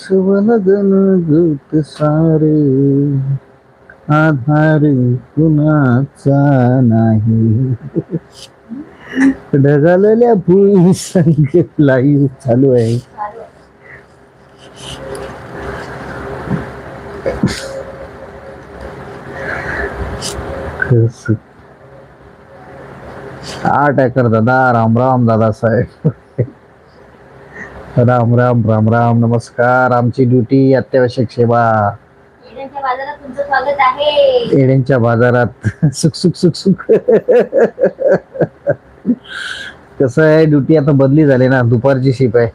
ಸುವನದನ ಗುಪ್ತ ಸಾರೇ आधार कुणाचा नाही. ढगालेल्या भुई संगीत लाईव्ह चालू आहे. आठ एकर दादा राम राम दादा साहेब. राम राम राम राम नमस्कार. आमची ड्युटी अत्यावश्यक सेवा. एडेनच्या बाजारात तुमचं स्वागत आहे. बाजारात. सुख सुख सुख सुख. कसं आहे ड्युटी आता बदली झाली ना. दुपारची शिप आहे.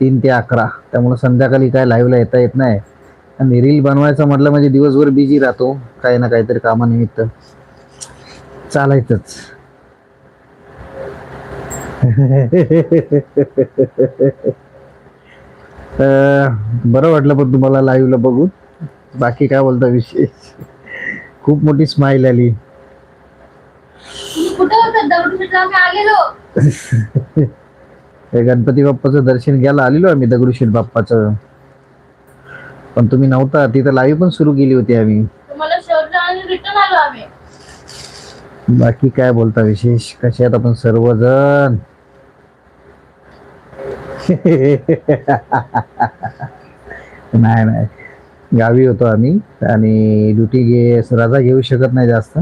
तीन ते अकरा. त्यामुळे संध्याकाळी काय लाईव्हला येता येत नाही. आणि रील बनवायचं म्हटलं म्हणजे दिवसभर बिझी राहतो. काही ना काहीतरी कामानिमित्त. चालायचंच. बरं वाटलं पण तुम्हाला लाईव्हला बघून. बाकी काय बोलता विशेष? खूप मोठी स्माइल आली. गणपती बाप्पाचं दर्शन घ्यायला आलेलो आम्ही दगडूशेठ बाप्पाचं. पण तुम्ही नव्हता तिथं लाईव्ह पण सुरू केली होती आम्ही. बाकी काय बोलता विशेष? कसे आहेत आपण सर्वजण? नाही नाही. गावी होतो आम्ही आणि ड्युटी घे रजा घेऊ शकत नाही जास्त.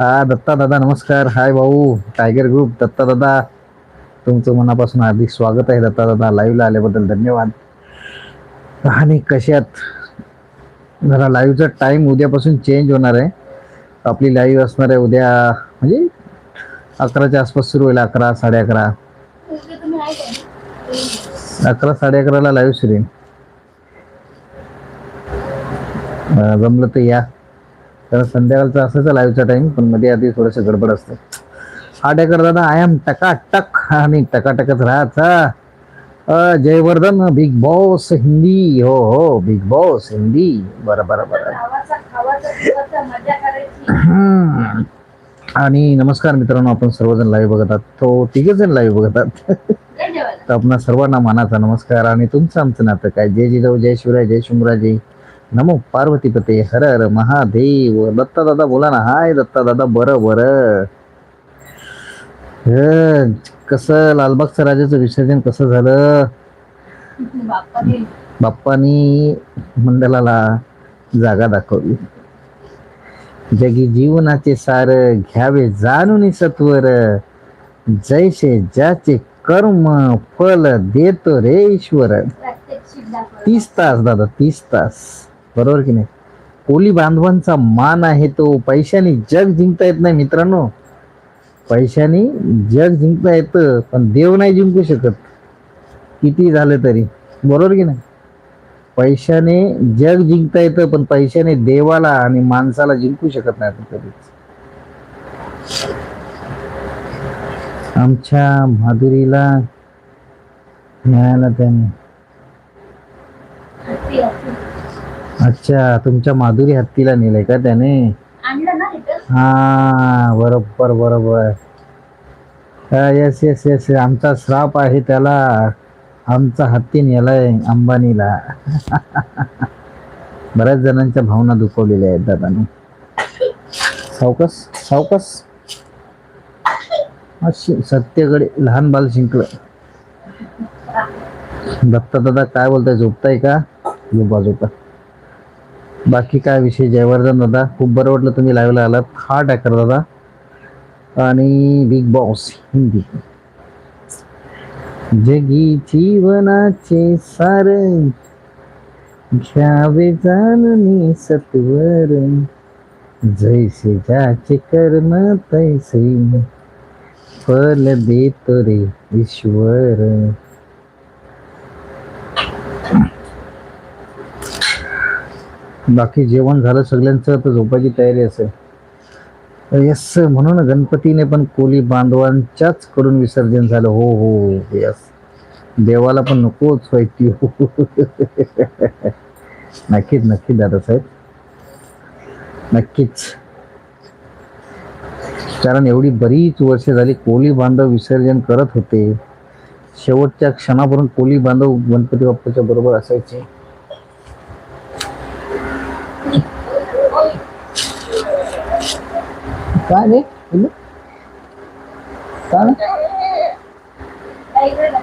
हा दत्ता दादा नमस्कार. हाय भाऊ टायगर ग्रुप. दत्ता दादा तुमचं मनापासून हार्दिक स्वागत आहे दत्ता दादा. लाईव्हला आल्याबद्दल धन्यवाद. आणि कशात जरा लाईव्हचा टाईम उद्यापासून चेंज होणार आहे. आपली लाईव्ह असणार आहे उद्या म्हणजे अकराच्या आसपास सुरू होईल अकरा साडे अकरा. अकरा साडे अकराला लाईव्ह सुरू आहे अं, जमलं तर या. कारण संध्याकाळचा असायचा लाईव्हचा टाइम पण मध्ये आधी थोडंसं गडबड असतं. हा डेकर दादा आय एम टकाटक. आणि टकाटकच राहायचा जयवर्धन बिग बॉस हिंदी. हो हो बिग बॉस हिंदी. बरं बरं बरं. आणि नमस्कार मित्रांनो आपण सर्वजण लाईव्ह बघतात तो तिघे जण लाईव्ह बघतात तर आपणा सर्वांना मानाचा नमस्कार. आणि तुमचं आमचं नातं काय? जय जिजाऊ जय शिवराय जय शिवराजे नमो पार्वतीपते हर हर महादेव. दत्ता दादा बोला ना. हाय दत्ता दादा बरं. बरं कसं लालबागचं राजाचं विसर्जन कसं झालं? बाप्पानी मंडळाला जागा दाखवली. जगी जीवनाचे सार घ्यावे जाणून सत्वर. जैसे ज्याचे कर्म फल देतो रे ईश्वर. तीस तास दादा तीस तास. बरोबर की नाही? कोली बांधवांचा मान आहे तो. पैशाने जग जिंकता येत नाही मित्रांनो. पैशाने जग जिंकता येतं पण देव नाही जिंकू शकत. किती झालं तरी. बरोबर की नाही? पैशाने जग जिंकता येतं पण पैशाने देवाला आणि माणसाला जिंकू शकत नाही कधीच. आमच्या माधुरीला मिळाला त्याने अच्छा तुमच्या माधुरी हत्तीला नेलंय का त्याने? आणलं ना रिटर्न हा बरोबर बरोबर. येस येस येस आमचा श्राप आहे त्याला. आमचा हत्ती नेलाय अंबानीला. बऱ्याच जणांच्या भावना दुखवलेल्या आहेत दादाने सावकस सावकस सत्यकडे लहान बाल शिंकलं दत्ता दादा काय बोलताय? झोपताय का? झोपा झोपा बाकी काय विषय? जयवर्धन दादा खूप बरं वाटलं तुम्ही लाईव्हला आलात. हा टॅकर दादा. आणि बिग बॉस हिंदी. जगी जीवनाचे सार घ्यावे जाणून सत्वर. जैसे ज्याचे कर्म तैसे फल देतो रे ईश्वर. बाकी जेवण झालं सगळ्यांचं तर झोपायची तयारी असेल. यस म्हणून गणपतीने पण कोली बांधवांच्याच कडून विसर्जन झालं. हो हो यस. देवाला पण नकोच व्हायची नक्कीच नक्कीच दादासाहेब. नक्कीच. कारण एवढी बरीच वर्षे झाली कोली बांधव विसर्जन करत होते. शेवटच्या क्षणापर्यंत कोली बांधव गणपती बाप्पाच्या बरोबर असायचे. काय रे पिल्लू? काय रे? काय इकडे बघ.